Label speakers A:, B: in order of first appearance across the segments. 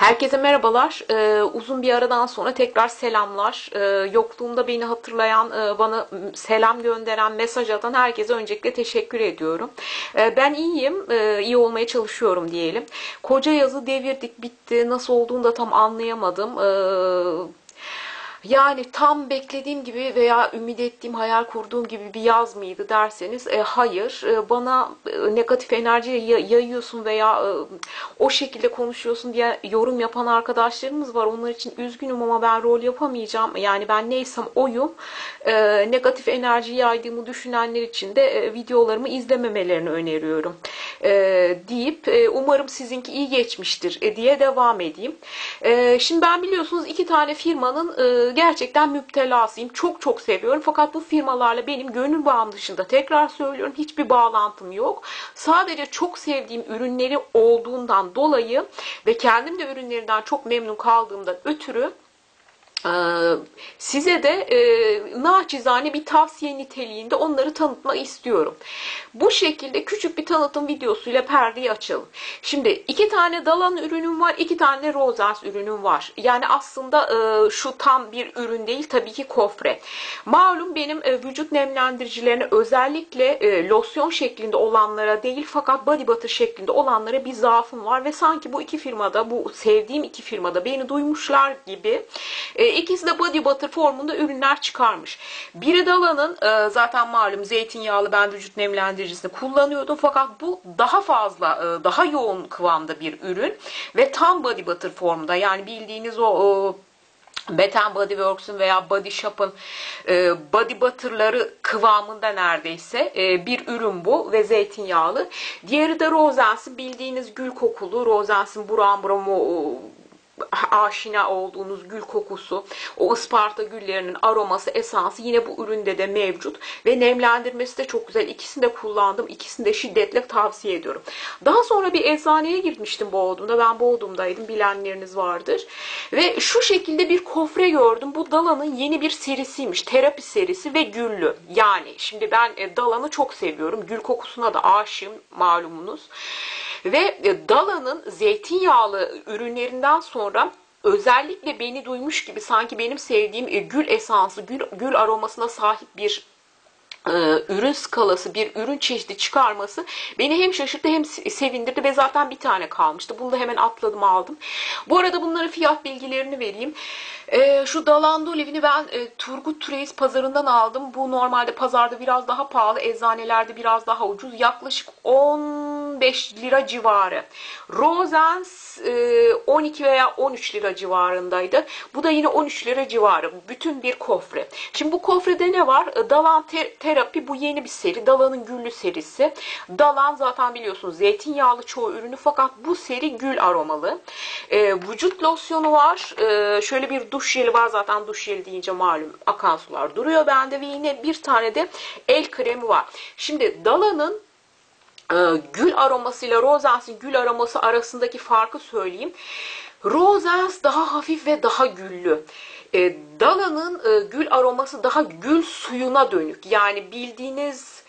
A: Herkese merhabalar. Ee, uzun bir aradan sonra tekrar selamlar. Ee, yokluğumda beni hatırlayan, e, bana selam gönderen, mesaj atan herkese öncelikle teşekkür ediyorum. Ee, ben iyiyim, ee, iyi olmaya çalışıyorum diyelim. Koca yazı devirdik, bitti. Nasıl olduğunu da tam anlayamadım. Ee, yani tam beklediğim gibi veya ümit ettiğim, hayal kurduğum gibi bir yaz mıydı derseniz e, hayır. E, bana e, negatif enerji yayıyorsun veya e, o şekilde konuşuyorsun diye yorum yapan arkadaşlarımız var. Onlar için üzgünüm ama ben rol yapamayacağım. Yani ben neysem oyum. E, negatif enerji yaydığımı düşünenler için de e, videolarımı izlememelerini öneriyorum. E, deyip e, umarım sizinki iyi geçmiştir e, diye devam edeyim. E, şimdi ben biliyorsunuz iki tane firmanın e, gerçekten müptelasıyım. Çok çok seviyorum. Fakat bu firmalarla benim gönül bağım dışında tekrar söylüyorum hiçbir bağlantım yok. Sadece çok sevdiğim ürünleri olduğundan dolayı ve kendim de ürünlerinden çok memnun kaldığımdan ötürü size de e, naçizane bir tavsiye niteliğinde onları tanıtmak istiyorum. Bu şekilde küçük bir tanıtım videosuyla perdeyi açalım. Şimdi iki tane Dalan ürünüm var, iki tane Rosas ürünüm var. Yani aslında e, şu tam bir ürün değil tabii ki kofre. Malum benim e, vücut nemlendiricilerine özellikle e, losyon şeklinde olanlara değil fakat body butter şeklinde olanlara bir zaafım var ve sanki bu iki firmada, bu sevdiğim iki firmada beni duymuşlar gibi e, ikisi de body butter formunda ürünler çıkarmış. Biri Dala'nın e, zaten malum zeytinyağlı ben vücut nemlendiricisini kullanıyordum. Fakat bu daha fazla, e, daha yoğun kıvamda bir ürün. Ve tam body butter formunda yani bildiğiniz o... o Bath Body Works'un veya Body Shop'ın e, body butter'ları kıvamında neredeyse e, bir ürün bu ve zeytinyağlı. Diğeri de Rosens'in bildiğiniz gül kokulu. Rosens'in buram buram o aşina olduğunuz gül kokusu, o ısparta güllerinin aroması, esansı yine bu üründe de mevcut. Ve nemlendirmesi de çok güzel. İkisini de kullandım. İkisini de şiddetle tavsiye ediyorum. Daha sonra bir eczaneye girmiştim Bodrum'da. Ben Bodrum'daydım. Bilenleriniz vardır. Ve şu şekilde bir kofre gördüm. Bu Dala'nın yeni bir serisiymiş. Terapi serisi ve güllü. Yani şimdi ben e, Dala'nı çok seviyorum. Gül kokusuna da aşığım malumunuz. Ve e, Dala'nın zeytinyağlı ürünlerinden sonra özellikle beni duymuş gibi sanki benim sevdiğim e, gül esansı, gül, gül aromasına sahip bir e, ürün skalası, bir ürün çeşidi çıkarması beni hem şaşırttı hem sevindirdi ve zaten bir tane kalmıştı. Bunu da hemen atladım aldım. Bu arada bunların fiyat bilgilerini vereyim. Şu Dalando Olive'ini ben Turgut Reis pazarından aldım. Bu normalde pazarda biraz daha pahalı, eczanelerde biraz daha ucuz. Yaklaşık 15 lira civarı. Rosens e, 12 veya 13 lira civarındaydı. Bu da yine 13 lira civarı. Bütün bir kofre. Şimdi bu kofrede ne var? E, Dalan ter terapi bu yeni bir seri. Dalan'ın güllü serisi. Dalan zaten biliyorsunuz zeytinyağlı çoğu ürünü fakat bu seri gül aromalı. E, vücut losyonu var. E, şöyle bir duş jeli var. Zaten duş jeli deyince malum akan sular duruyor bende ve yine bir tane de el kremi var. Şimdi Dalan'ın e, gül aromasıyla Rosens'in gül aroması arasındaki farkı söyleyeyim. Rosens daha hafif ve daha güllü. E, Dala'nın e, gül aroması daha gül suyuna dönük. Yani bildiğiniz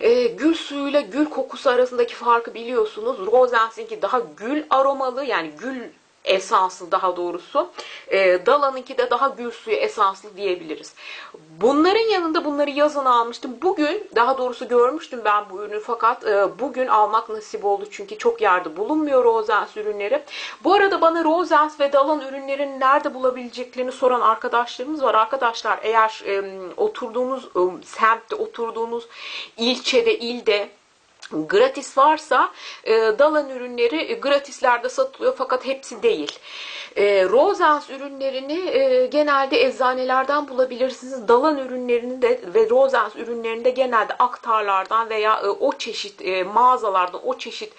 A: e, gül suyuyla gül kokusu arasındaki farkı biliyorsunuz. Rosens'inki daha gül aromalı yani gül esanslı daha doğrusu. E, Dala'nınki de daha gül suyu esanslı diyebiliriz. Bunların yanında bunları yazın almıştım. Bugün daha doğrusu görmüştüm ben bu ürünü fakat e, bugün almak nasip oldu. Çünkü çok yerde bulunmuyor Rosens ürünleri. Bu arada bana Rosens ve Dalan ürünlerini nerede bulabileceklerini soran arkadaşlarımız var. Arkadaşlar eğer e, oturduğunuz e, semtte, oturduğunuz ilçede, ilde Gratis varsa e, Dalan ürünleri e, gratislerde satılıyor fakat hepsi değil. E, Rosens ürünlerini e, genelde eczanelerden bulabilirsiniz. Dalan ürünlerini de ve Rosens ürünlerini de genelde aktarlardan veya e, o çeşit e, mağazalardan, o çeşit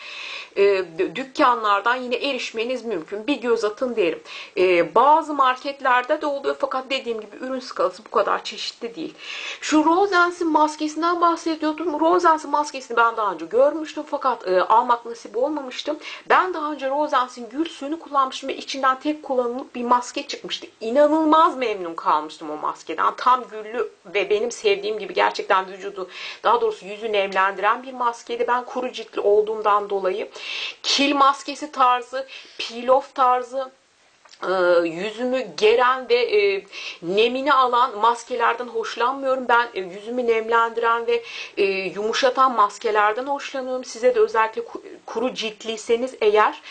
A: e, dükkanlardan yine erişmeniz mümkün. Bir göz atın derim. E, bazı marketlerde de oluyor fakat dediğim gibi ürün skalası bu kadar çeşitli değil. Şu Rosens'in maskesinden bahsediyordum. Rosens'in maskesini ben daha önce görmüştüm fakat e, almak nasip olmamıştım. Ben daha önce Rosens'in gül suyunu kullanmıştım ve içinden tek kullanımlık bir maske çıkmıştı. İnanılmaz memnun kalmıştım o maskeden. Tam güllü ve benim sevdiğim gibi gerçekten vücudu daha doğrusu yüzü nemlendiren bir maskeydi. Ben kuru ciltli olduğumdan dolayı kil maskesi tarzı, peel off tarzı yüzümü geren ve e, nemini alan maskelerden hoşlanmıyorum. Ben e, yüzümü nemlendiren ve e, yumuşatan maskelerden hoşlanıyorum. Size de özellikle ku- kuru ciltliyseniz eğer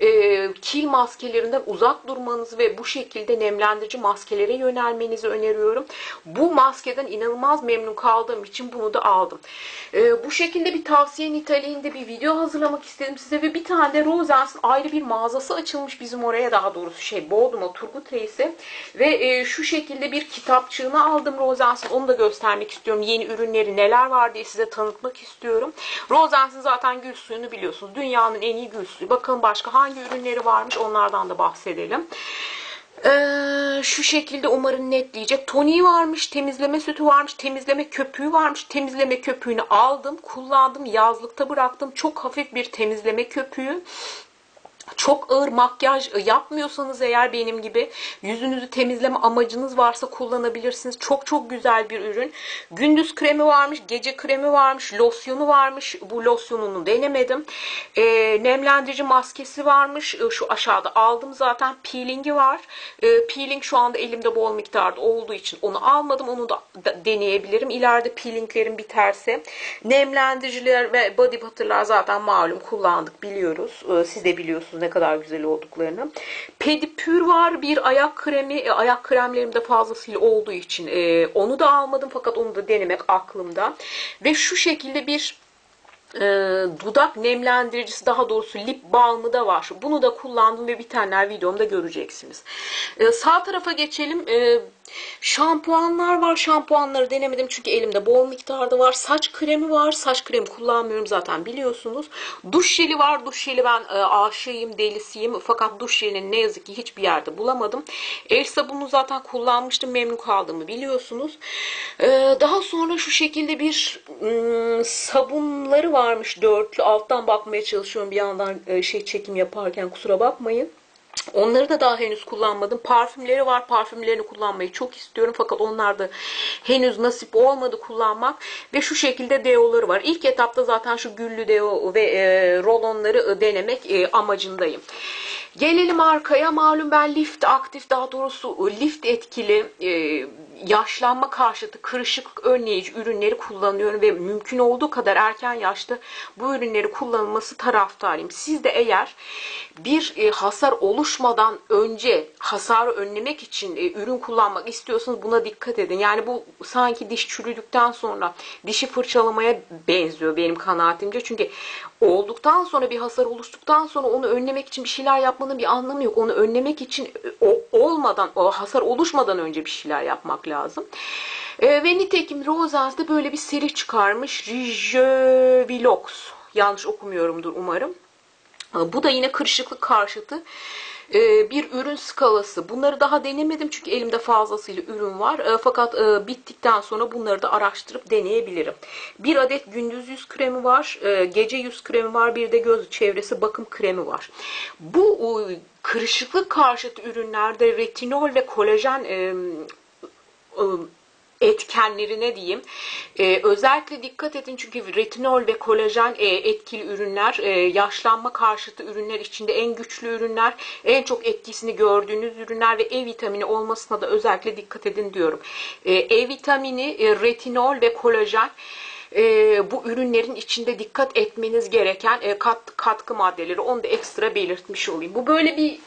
A: e, kil maskelerinden uzak durmanızı ve bu şekilde nemlendirici maskelere yönelmenizi öneriyorum. Bu maskeden inanılmaz memnun kaldığım için bunu da aldım. E, bu şekilde bir tavsiye niteliğinde bir video hazırlamak istedim size ve bir tane de Rosens'in ayrı bir mağazası açılmış bizim oraya daha doğrusu Bodrum'a Turgut Reis'e ve e, şu şekilde bir kitapçığını aldım Rosens'in onu da göstermek istiyorum. Yeni ürünleri neler var diye size tanıtmak istiyorum. Rosens'in zaten gül suyunu biliyorsunuz. Dünyanın en iyi gül suyu. Bakalım başka hangi ürünleri varmış onlardan da bahsedelim. Ee, şu şekilde umarım netleyecek. Toniği varmış, temizleme sütü varmış, temizleme köpüğü varmış. Temizleme köpüğünü aldım, kullandım, yazlıkta bıraktım. Çok hafif bir temizleme köpüğü. Çok ağır makyaj yapmıyorsanız eğer benim gibi yüzünüzü temizleme amacınız varsa kullanabilirsiniz. Çok çok güzel bir ürün. Gündüz kremi varmış, gece kremi varmış, losyonu varmış. Bu losyonunu denemedim. Ee, nemlendirici maskesi varmış. Ee, Şu aşağıda aldım zaten. Peelingi var. Ee, peeling şu anda elimde bol miktarda olduğu için onu almadım. Onu da, da deneyebilirim. İleride peelinglerim biterse. Nemlendiriciler ve body butter'lar zaten malum kullandık biliyoruz. Ee, siz de biliyorsunuz ne kadar güzel olduklarını. Pedipür var bir ayak kremi. E, ayak kremlerim de fazlasıyla olduğu için e, onu da almadım fakat onu da denemek aklımda. Ve şu şekilde bir e, dudak nemlendiricisi daha doğrusu lip balmı da var. Bunu da kullandım ve bir tane videomda göreceksiniz. E, sağ tarafa geçelim. E, şampuanlar var. Şampuanları denemedim çünkü elimde bol miktarda var. Saç kremi var. Saç kremi kullanmıyorum zaten biliyorsunuz. Duş jeli var. Duş jeli ben e, aşığıyım, delisiyim. Fakat duş jelini ne yazık ki hiçbir yerde bulamadım. El sabunu zaten kullanmıştım. Memnun kaldığımı biliyorsunuz. E, daha sonra şu şekilde bir ım, sabunları varmış dörtlü. Alttan bakmaya çalışıyorum bir yandan e, şey çekim yaparken kusura bakmayın. Onları da daha henüz kullanmadım. Parfümleri var. Parfümlerini kullanmayı çok istiyorum. Fakat onlar da henüz nasip olmadı kullanmak. Ve şu şekilde deoları var. İlk etapta zaten şu güllü deo ve e, rolonları e, denemek e, amacındayım. Gelelim arkaya. Malum ben lift aktif daha doğrusu lift etkili e, yaşlanma karşıtı kırışıklık önleyici ürünleri kullanıyorum ve mümkün olduğu kadar erken yaşta bu ürünleri kullanılması taraftarıyım. Siz de eğer bir e, hasar oluşmadan önce hasarı önlemek için e, ürün kullanmak istiyorsanız buna dikkat edin. Yani bu sanki diş çürüdükten sonra dişi fırçalamaya benziyor benim kanaatimce. Çünkü olduktan sonra bir hasar oluştuktan sonra onu önlemek için bir şeyler yapmanın bir anlamı yok. Onu önlemek için e, o, olmadan, o hasar oluşmadan önce bir şeyler yapmak lazım. E, ve nitekim Rosens de böyle bir seri çıkarmış. Rijevilox. Yanlış okumuyorumdur umarım. Bu da yine kırışıklık karşıtı e, bir ürün skalası. Bunları daha denemedim çünkü elimde fazlasıyla ürün var. E, Fakat e, bittikten sonra bunları da araştırıp deneyebilirim. Bir adet gündüz yüz kremi var, e, gece yüz kremi var, bir de göz çevresi bakım kremi var. Bu e, kırışıklık karşıtı ürünlerde retinol ve kolajen e, etkenlerine diyeyim. Ee, özellikle dikkat edin çünkü retinol ve kolajen e, etkili ürünler, e, yaşlanma karşıtı ürünler içinde en güçlü ürünler, en çok etkisini gördüğünüz ürünler ve E vitamini olmasına da özellikle dikkat edin diyorum. E, e vitamini, e, retinol ve kolajen e, bu ürünlerin içinde dikkat etmeniz gereken e, kat, katkı maddeleri. Onu da ekstra belirtmiş olayım. Bu böyle bir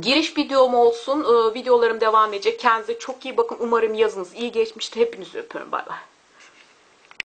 A: Giriş videom olsun. Ee, videolarım devam edecek. Kendinize çok iyi bakın. Umarım yazınız iyi geçmiştir. Hepinizi öpüyorum. Bay bay.